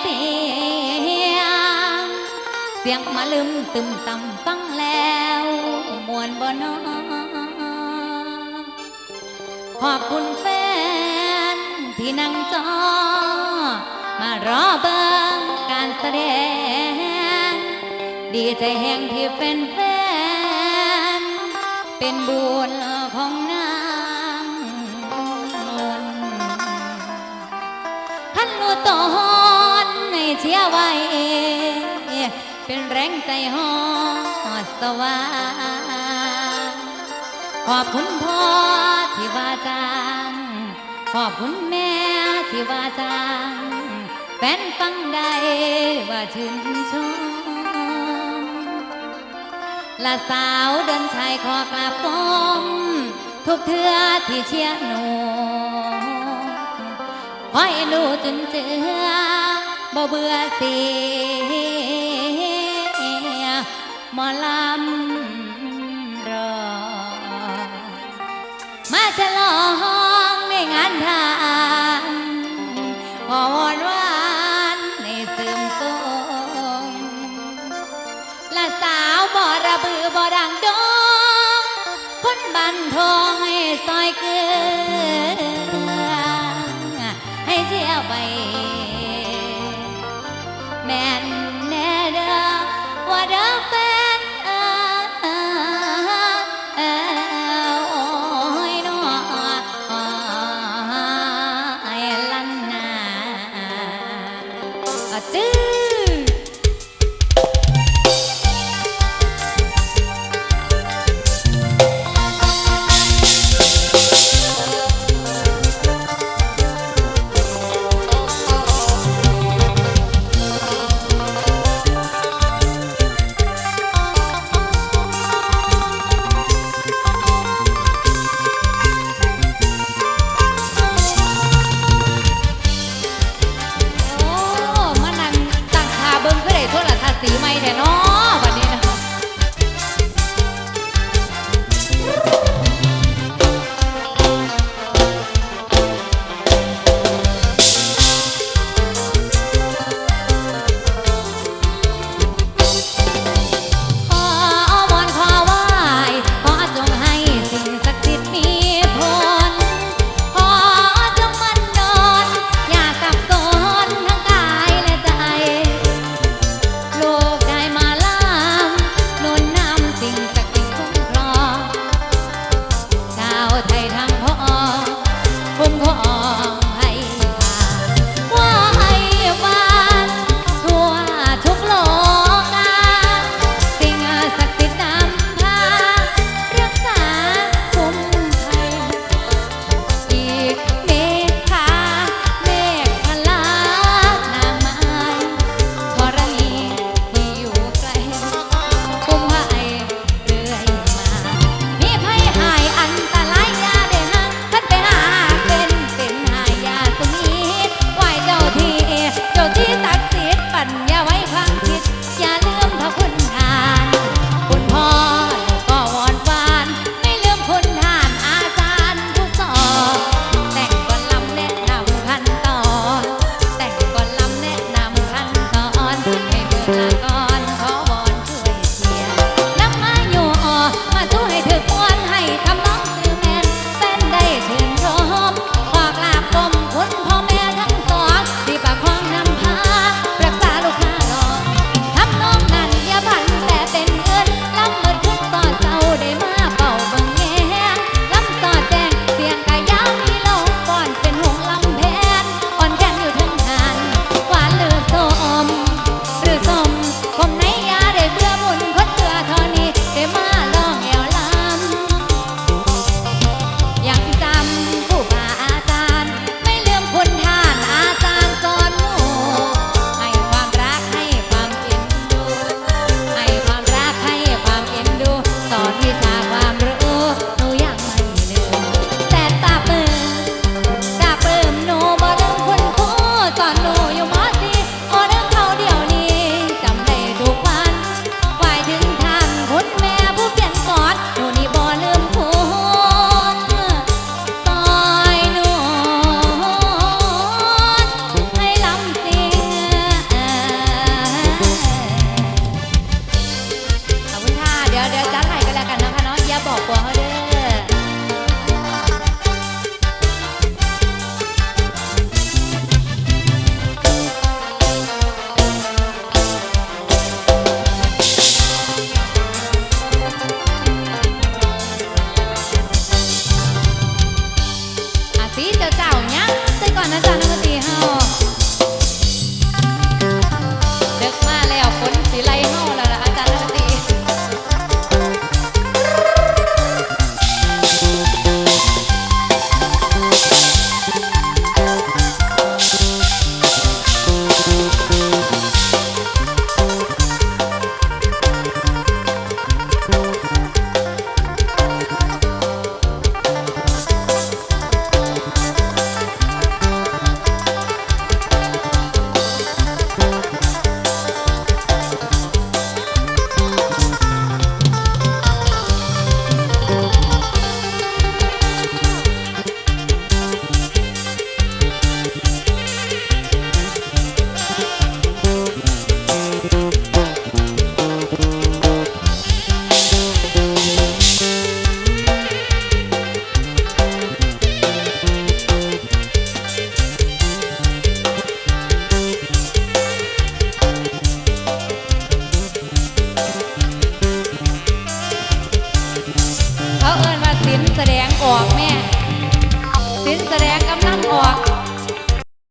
เสียง เสียงมาลืมตึมต่ำฟังแล้วมวนบ่นอขอบคุณแฟนที่นั่งจอ มารอเบิ่งการแสดง ดีใจแห่งที่เป็นแฟน เป็นบุญของนางนนขันรู้ตัว เชียร์ไว้ เป็นแรงใจหอสวาขอบคุณพ่อที่ว่าจ้างขอบคุณแม่ที่ว่าจ้างแฟนฟังได้ว่าชื่นชมละสาวเดินชายขอกราบก้มทุกเทื่อที่เชียร์หนูคอยดูจนเจอ บ่เบื่อเสียมอลำรอ มาฉลองในงานทานพอวนวานในเสื่อมโทรงละสาวบ่ระบือบ่ดังดงคนบันทองให้ซอยเกลือให้เที่ยวไป man